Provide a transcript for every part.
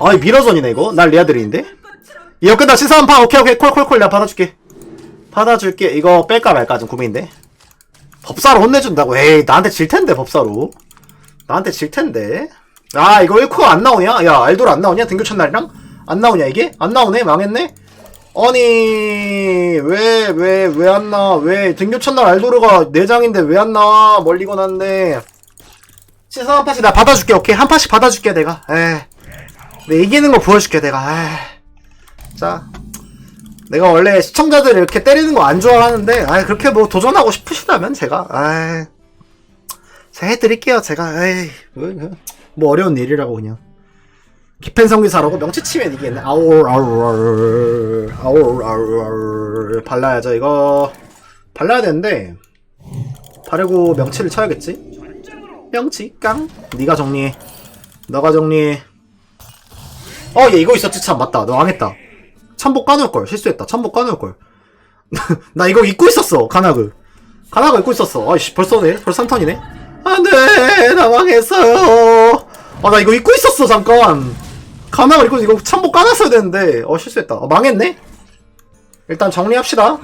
아이 미러전이네 이거? 날 리아들인데? 이거 끝나 신사한 파 오케이 오케이. 콜콜콜 내가 받아줄게. 받아줄게. 이거 뺄까 말까 좀 고민인데. 법사로 혼내준다고? 에이 나한테 질텐데 법사로. 나한테 질텐데. 아 이거 1코어 안 나오냐? 야 알도로 안 나오냐? 등교 첫날이랑? 안 나오냐 이게? 안 나오네? 망했네? 아니 왜 왜 왜 안 나와 왜 등교 첫날 알도르가 내장인데 왜 안 나와 멀리건 한데 신선 한 판씩 나 받아줄게 오케이? 한 판씩 받아줄게 내가. 에 내 이기는 거 보여줄게 내가. 자 내가 원래 시청자들 이렇게 때리는 거 안 좋아하는데 아 그렇게 뭐 도전하고 싶으시다면 제가 아 제가 해드릴게요 제가. 에이 뭐, 뭐 어려운 일이라고 그냥. 기펜 성기사라고 명치 치면 이기겠네. 아울 아울 아울 아울 아울 발라야죠 이거. 발라야 되는데 바르고 명치를 쳐야겠지? 명치 깡. 네가 정리해. 너가 정리해 어 얘 이거 있었지? 참 맞다. 너 망했다. 참복 까놓을걸. 실수했다. 참복 까놓을걸. 나 이거 입고 있었어 가나그 가나그 입고 있었어. 아이씨 벌써네. 벌써 3턴이네. 안 돼! 나 망했어요 아 나 이거 입고 있었어 잠깐! 가나그 입고 이거 참복 까놨어야 되는데. 어 실수했다. 어, 망했네? 일단 정리합시다.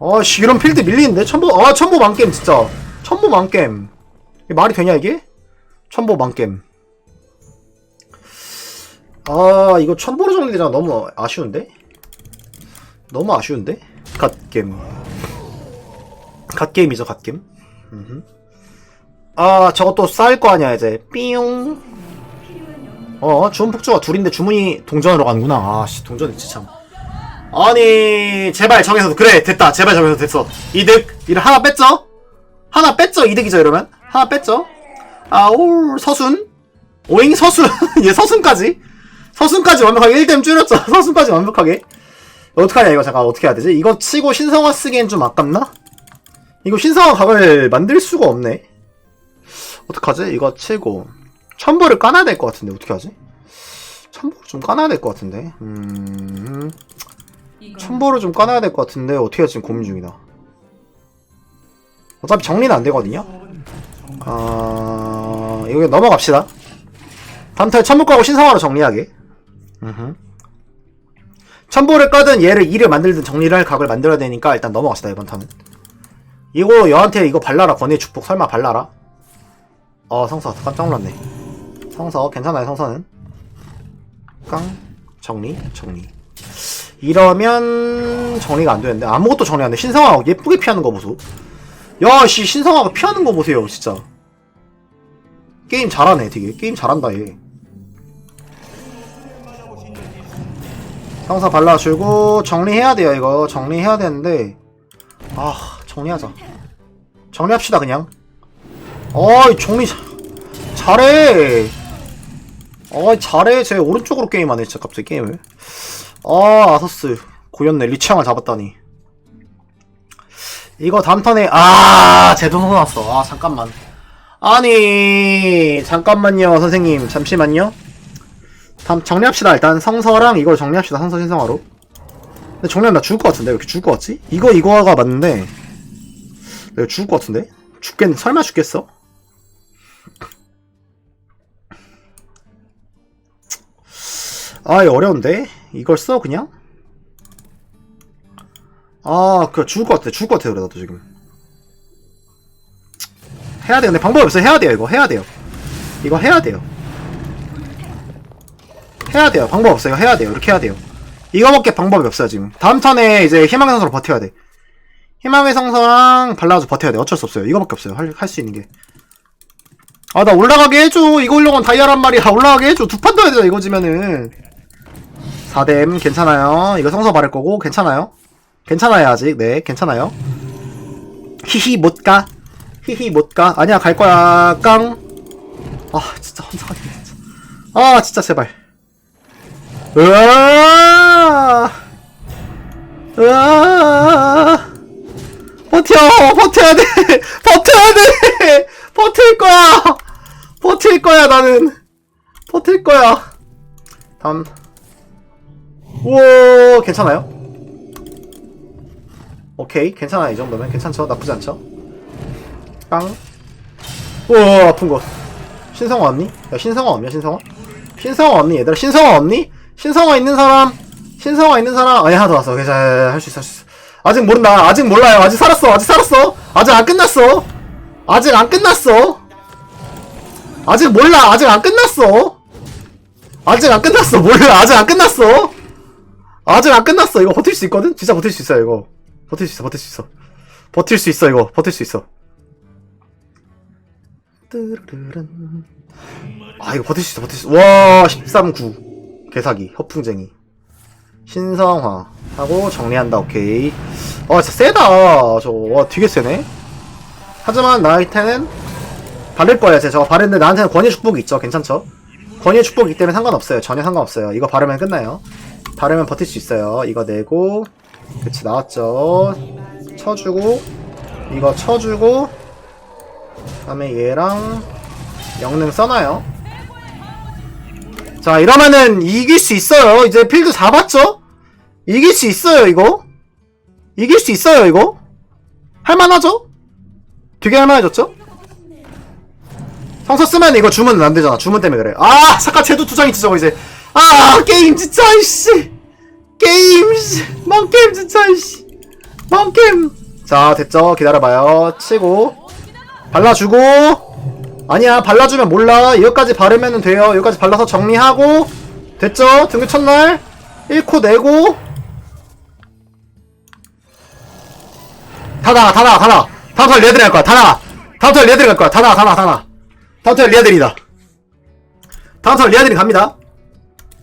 아씨 이런 필드 밀리는데? 첨보 아 첨보 망겜 진짜. 첨보 망겜. 이게 말이 되냐 이게? 첨보 망겜 아 이거 첨보로 정리되잖아. 너무 아쉬운데? 너무 아쉬운데? 갓겜. 갓게임이죠 갓게임. 아 저것도 쌓일 거 아니야 이제. 삐용. 어 주문 폭주가 둘인데 주문이 동전으로 가는구나. 아씨 동전 진짜 참. 아니 제발 정해서 그래 됐다. 제발 정해서 됐어. 이득. 이를 하나 뺐죠? 하나 뺐죠? 이득이죠 이러면? 하나 뺐죠? 아올 서순? 오잉 서순? 얘 서순까지 서순까지 완벽하게 1댐 줄였죠 서순까지 완벽하게. 어떡하냐 이거 잠깐 어떻게 해야 되지? 이거 치고 신성화 쓰기엔 좀 아깝나? 이거 신성화 각을 만들 수가 없네. 어떡하지? 이거 치고. 첨보를 까놔야 될 것 같은데 어떻게 하지? 첨보를 좀 까놔야 될 것 같은데. 음. 첨보를 좀 까놔야 될 것 같은데 어떻게 해야 지금 고민 중이다. 어차피 정리는 안 되거든요. 아 이거 그냥 넘어갑시다. 다음 턴에 첨보 까고 신성화로 정리하게. 첨보를 까든 얘를 2를 만들든 정리를 할 각을 만들어야 되니까 일단 넘어갑시다 이번 턴은. 이거 여한테 이거 발라라 권의 축복 설마 발라라? 어 성서 깜짝 놀랐네. 성서 괜찮아요 성서는. 깡 정리 정리. 이러면 정리가 안 되는데 아무것도 정리 안 돼. 신성아 예쁘게 피하는 거 보소. 야, 씨 신성아가 피하는 거 보세요, 진짜. 게임 잘하네, 되게. 게임 잘한다 얘. 성사 발라주고 정리해야 돼요, 이거. 정리해야 되는데 아, 정리하자. 정리합시다, 그냥. 어이, 정리 자- 잘해. 어이, 잘해. 제 오른쪽으로 게임하네, 진짜 갑자기 게임을. 아 아서스 고였네 리치앙을 잡았다니 이거 다음 턴에 아 제동 나왔어 아 잠깐만 아니 잠깐만요 선생님 잠시만요 다음 정리합시다 일단 성서랑 이걸 정리합시다 성서 신성화로 근데 정리하면 나 죽을 것 같은데 왜 이렇게 죽을 것 같지? 이거 이거가 맞는데 내가 죽을 것 같은데? 죽겠 설마 죽겠어? 아, 이거 어려운데? 이걸 써, 그냥? 아, 그, 죽을 것 같아. 죽을 것 같아, 그래, 나도 지금. 해야 돼. 근데 방법이 없어. 해야 돼요, 이거. 해야 돼요. 이거 해야 돼요. 해야 돼요. 방법 없어요. 해야 돼요. 이렇게 해야 돼요. 이거밖에 방법이 없어요, 지금. 다음 턴에 이제 희망의 성서로 버텨야 돼. 희망의 성서랑 발라서 버텨야 돼. 어쩔 수 없어요. 이거밖에 없어요. 할, 할수 있는 게. 아, 나 올라가게 해줘. 이거 올려고 다이아란 말이야. 올라가게 해줘. 두 판 더 해야 돼, 이거 지면은. 4댐 괜찮아요. 이거 성서 바를 거고 괜찮아요. 괜찮아요 아직. 네 괜찮아요. 히히 못 가. 히히 못 가. 아니야 갈 거야. 깡. 아 진짜 환상하네 진짜. 아 진짜 제발. 으아. 으아. 버텨! 버텨야 돼! 버텨야 돼! 버틸 거야! 버틸 거야 나는! 버틸 거야! 다음 우와 괜찮아요? 오케이 괜찮아 이 정도면. 괜찮죠? 나쁘지 않죠? 빵 우와 아픈 거. 신성화 왔니? 야 신성화 없냐 신성화? 신성아 없니 얘들아? 신성아 없니? 신성아 있는 사람? 신성아 있는 사람? 아니 하나 더 왔어. 괜찮아 할수 있어 할 수 있어. 아직 모른다. 아직 몰라요. 아직 살았어. 아직 살았어. 아직 안 끝났어. 아직 안 끝났어. 아직 몰라. 아직 안 끝났어. 아직 안 끝났어. 몰라. 아직 안 끝났어. 아직 안 끝났어. 이거 버틸 수 있거든? 진짜 버틸 수 있어 이거. 버틸 수 있어 버틸 수 있어. 버틸 수 있어 이거. 버틸 수 있어. 아 이거 버틸 수 있어 버틸 수 있어. 와 13구 개사기 허풍쟁이. 신성화 하고 정리한다 오케이. 어 진짜 세다. 저와 되게 세네. 하지만 나한테는 바를 거야 제. 저거 바르는데 나한테는 권위의 축복이 있죠. 괜찮죠? 권위의 축복이기 때문에 상관없어요. 전혀 상관없어요. 이거 바르면 끝나요. 바르면 버틸 수 있어요. 이거 내고 그치 나왔죠. 쳐주고 이거 쳐주고 다음에 얘랑 영능 써놔요 자 이러면은 이길 수 있어요. 이제 필드 다 봤죠? 이길 수 있어요 이거? 이길 수 있어요 이거? 할만하죠? 되게 할만해졌죠? 성서 쓰면 이거 주문은 안 되잖아. 주문 때문에 그래 아 잠깐 쟤도 두장 있지 저거 이제 아 게임 진짜 이씨! 게임 씨 망 게임 진짜 이씨! 망 게임! 자 됐죠? 기다려봐요. 치고. 발라주고 아니야 발라주면 몰라. 이거까지 바르면 돼요. 여기까지 발라서 정리하고. 됐죠? 등급 첫날. 1코 내고. 다 나가 다 나가 다 나가 다음 턴 리아들이 갈 거야. 다 나가 다음 턴 리아들이 갈 거야. 다 나가 다 나가 다 나가 다음 턴 리아들이다. 다음 턴 리아들이 갑니다.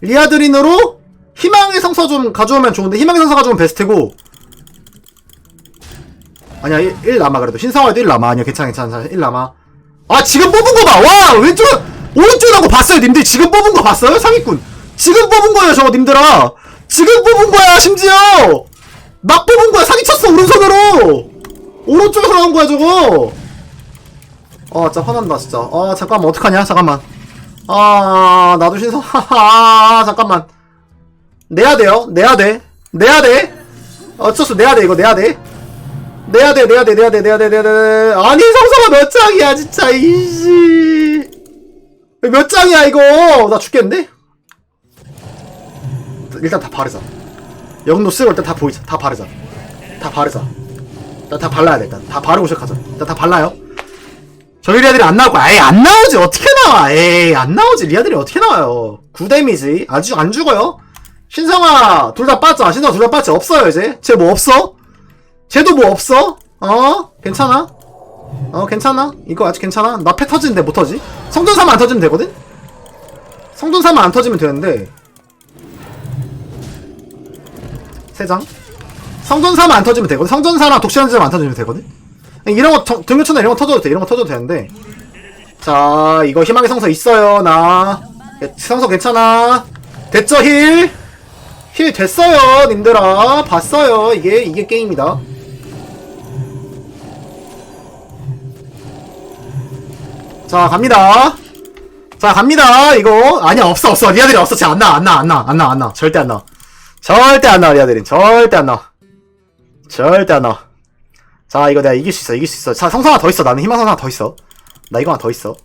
리아드린으로 희망의 성서 좀 가져오면 좋은데 희망의 성서 가져오면 베스트고. 아니야 1, 1 남아 그래도. 신성화에도 1 남아. 아니야 괜찮아 괜찮아 1 남아 아 지금 뽑은 거 봐 와 왼쪽 오른쪽이라고 봤어요 님들. 지금 뽑은 거 봤어요 상위꾼? 지금 뽑은 거예요 저거 님들아. 지금 뽑은 거야 심지어. 막 뽑은 거야 사기쳤어 오른손으로. 오른쪽에서 나온 거야 저거. 아 진짜 화난다 진짜. 아 잠깐만 어떡하냐 잠깐만. 아 나도 신성 아 잠깐만. 내야 돼요? 내야 돼? 내야 돼? 어쩔 수 내야 돼 이거 내야 돼 내야 돼, 내야 돼, 내야 돼, 내야 돼, 내야 돼. 아니, 성서가 몇 장이야, 진짜, 이씨. 몇 장이야, 이거. 나 죽겠는데? 일단 다 바르자. 영도 쓰고 일단 다 보이자. 다 바르자. 다 바르자. 일단 다 발라야 돼, 일단. 다 바르고 시작하자. 일단 다 발라요. 저희 리아들이 안 나올 거야. 에이, 안 나오지. 어떻게 나와. 에이, 안 나오지. 리아들이 어떻게 나와요. 9데미지. 아주 안 죽어요. 신성아, 둘 다 빠져. 신성아, 둘 다 빠져. 없어요, 이제. 쟤 뭐 없어? 쟤도 뭐 없어? 어? 괜찮아? 어 괜찮아? 이거 아직 괜찮아? 나 패 터지는데 못 터지? 성전사만 안 터지면 되거든? 성전사만 안 터지면 되는데 세장 성전사만 안 터지면 되거든? 성전사랑 독시한지만 안 터지면 되거든? 이런 거 정- 등교천나 이런 거 터져도 돼 이런 거 터져도 되는데 자 이거 희망의 성서 있어요 나 예, 성서 괜찮아 됐죠 힐? 힐 됐어요 님들아 봤어요 이게 이게 게임이다 자 갑니다. 자 갑니다. 이거. 아니야 없어 없어. 리아들이 없어. 쟤 안나 안나 안나 안나 안 나. 절대 안 나. 절대 안나 리아들이. 절대 안 나. 절대 안 나. 자 이거 내가 이길 수 있어 이길 수 있어. 자 성사 하나 더 있어. 나는 희망 성사 하나 더 있어. 나 이거 하나 더 있어.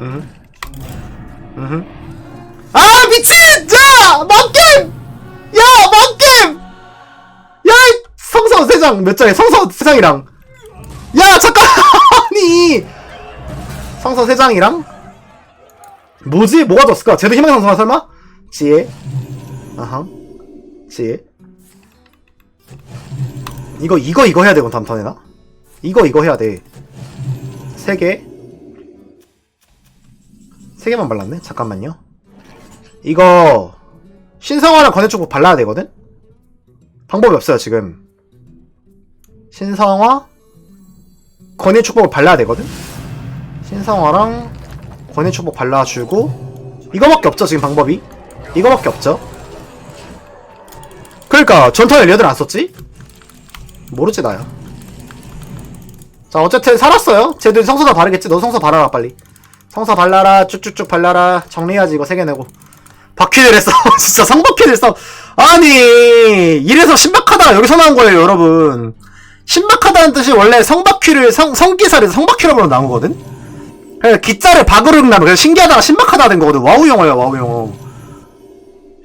음. 음. 아 미친! 야! 막겜! 야 막겜! 야이 성서 세장 몇 장에 성서 세 장이랑. 야 잠깐! 아니 성서 세 장이랑? 뭐지? 뭐가 졌을까? 쟤도 희망의 성서가 설마? 지혜. 아하. 지혜. 이거 이거 이거 해야 되고 다음 턴에나? 이거 이거 해야 돼세개세 개만 발랐네? 잠깐만요. 이거 신성화랑 권해주고 발라야 되거든? 방법이 없어요 지금. 신성화 권해 축복을 발라야 되거든? 신성화랑 권해 축복 발라주고 이거밖에 없죠 지금 방법이? 이거밖에 없죠? 그러니까 전턴에 레드를 안 썼지? 모르지 나야. 자 어쨌든 살았어요. 쟤들 성서 다 바르겠지? 너 성서 발라라 빨리. 성서 발라라 쭉쭉쭉 발라라. 정리해야지 이거 세 개 내고. 바퀴를 했어. 진짜 성바퀴를 했어. 아니 이래서 신박하다가 여기서 나온 거예요 여러분. 신박하다는 뜻이 원래 성바퀴를 성, 성기사를 성바퀴로 나온 거거든 기자를 박으로 읽나면 그냥 신기하다 신박하다 된 거거든. 와우 영어야 와우 영어.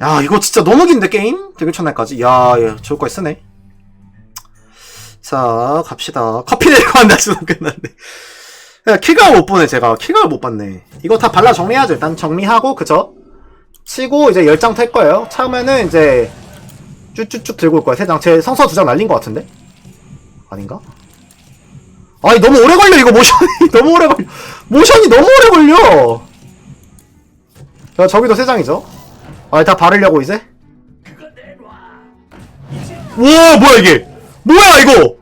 야 이거 진짜 너무 긴데 게임? 되게 천날까지? 야 야, 좋을 거 쓰네. 자 갑시다. 커피 내리고 한다 지금 끝났네. 야, 키가 못 보네 제가. 키가 못 봤네. 이거 다 발라 정리하죠. 일단 정리하고 그죠? 치고 이제 열 장 탈 거예요. 차면은 이제 쭉쭉쭉 들고 올 거야 세장. 제 성서 두 장 날린 거 같은데? 아닌가? 아니 너무 오래 걸려 이거 모션이. 너무 오래 걸려. 모션이 너무 오래 걸려. 자 저기도 세 장이죠? 아다 바르려고 이제? 우와 뭐야 이게? 뭐야 이거?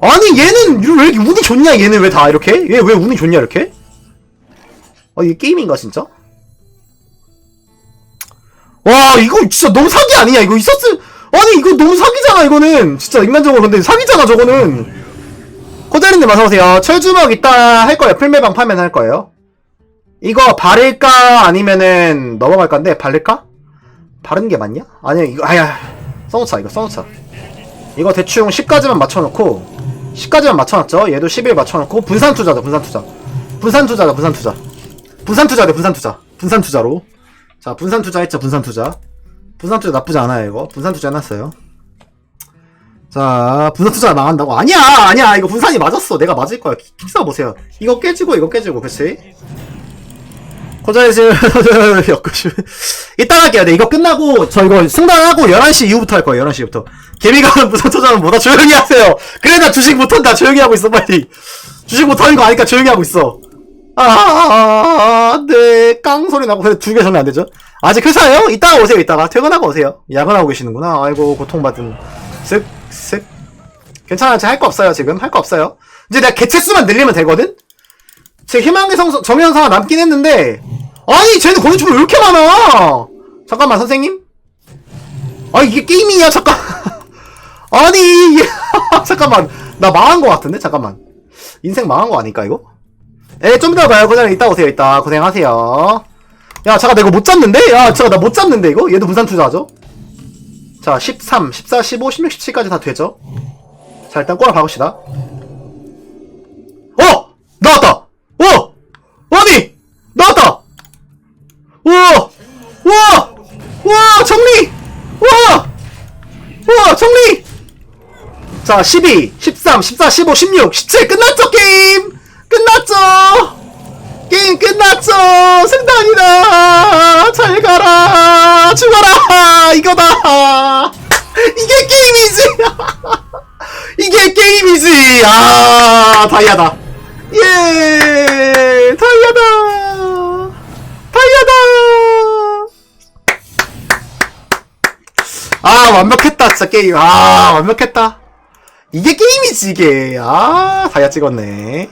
아니 얘는 왜 이렇게 운이 좋냐 얘는 왜 다 이렇게? 얘 왜 운이 좋냐 이렇게? 아 이게 게임인가 진짜? 와 이거 진짜 너무 사기 아니냐? 이거 있었을 아니 이거 너무 사기잖아 이거는. 진짜 인간적으로 근데 사기잖아 저거는 코자리님 어서오세요. 철주먹 이따 할 거예요. 풀매방 파면 할 거예요. 이거 바를까? 아니면은 넘어갈 건데 바를까? 바른 게 맞냐? 아니야 이거 아야 써놓자 이거 써놓자. 이거 대충 10까지만 맞춰놓고 10까지만 맞춰놨죠? 얘도 11 맞춰놓고 분산 투자다 분산 투자. 분산 투자다 분산 투자. 분산 투자 대 분산 투자. 분산 투자로. 자 분산 투자 했죠 분산 투자. 분산 투자 나쁘지 않아요 이거. 분산 투자 해놨어요 자 분산 투자 망한다고? 아니야 아니야. 이거 분산이 맞았어. 내가 맞을 거야. 킥사 보세요. 이거 깨지고 이거 깨지고 그치? 엮으시. 이따 할게요. 네 이거 끝나고 저 이거 승단하고 11시 이후부터 할 거예요 11시부터. 개미가 무슨 투자는 뭐다? 조용히 하세요. 그래 나 주식 못한다. 조용히 하고 있어 빨리. 주식 못하는 거 아니까 조용히 하고 있어. 아, 네, 깡 소리 나고, 근데 두개 전에 안 되죠? 아직 회사예요? 이따가 오세요, 이따가. 퇴근하고 오세요. 야근하고 계시는구나. 아이고, 고통받은. 쓱, 쓱. 괜찮아요. 제가 할거 없어요, 지금. 할 거 없어요. 이제 내가 개체수만 늘리면 되거든? 제 희망의 성, 정현사가 남긴 했는데, 아니, 쟤는 권유충이 왜 이렇게 많아? 잠깐만, 선생님? 아, 이게 게임이냐, 잠깐. 아니, 잠깐만. 나 망한 거 같은데? 잠깐만. 인생 망한 거 아닐까, 이거? 에, 좀 이따 봐요. 고생 이따 오세요. 이따 고생하세요. 야, 잠깐 나 이거 못 잡는데? 야, 잠깐 나 못 잡는데 이거? 얘도 분산 투자하죠? 자, 13, 14, 15, 16, 17까지 다 되죠? 자, 일단 꼬라 박읍시다. 어! 나왔다! 어! 아니! 나왔다! 우와! 우와! 우와! 정리! 우와! 우와! 정리! 자, 12, 13, 14, 15, 16, 17 끝났죠 게임! 끝났죠! 게임 끝났죠! 승단이다! 잘 가라! 죽어라! 이거다! 게임이지! 이게 게임이지! 아, 다이아다! 예! 다이아다! 다이아다! 아, 완벽했다, 진짜 게임. 아, 완벽했다. 이게 게임이지, 이게. 아, 다이아 찍었네.